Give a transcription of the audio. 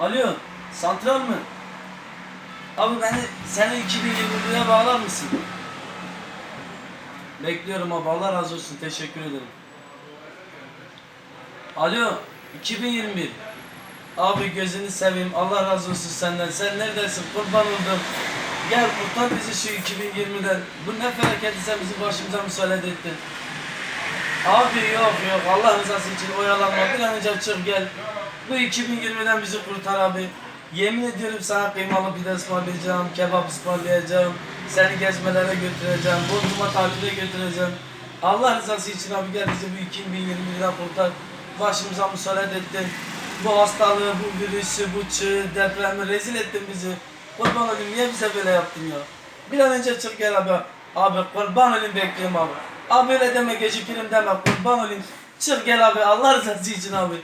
Alo, santral mı? Abi beni seni 2021'e bağlar mısın? Bekliyorum abi Allah razı olsun teşekkür ederim. Alo 2021 Abi gözünü seveyim Allah razı olsun senden. Sen neredesin? Kurban oldum. Gel kurtar bizi şu 2020'den Bu ne felaketi sen bizim başımıza müsaade ettin? Abi yok yok. Allah rızası için oyalanma. Bir an önce çık gel Bu 2020'den bizi kurtar abi Yemin ediyorum sana kıymalı pide ısmarlayacağım, kebap ısmarlayacağım, seni gezmelere götüreceğim, Bodrum'a tatile götüreceğim. Allah rızası için abi gel bizi bu 2021'den kurtar. Başımıza müsaade ettin. Bu hastalığı, bu virüsü, bu çığı, depremi rezil ettin bizi. Kurban olayım niye bize böyle yaptın ya? Bir an önce çık gel abi. Abi kurban olayım bekliyorum abi. Abi öyle deme gecikirim deme kurban olayım. Çık gel abi Allah rızası için abi.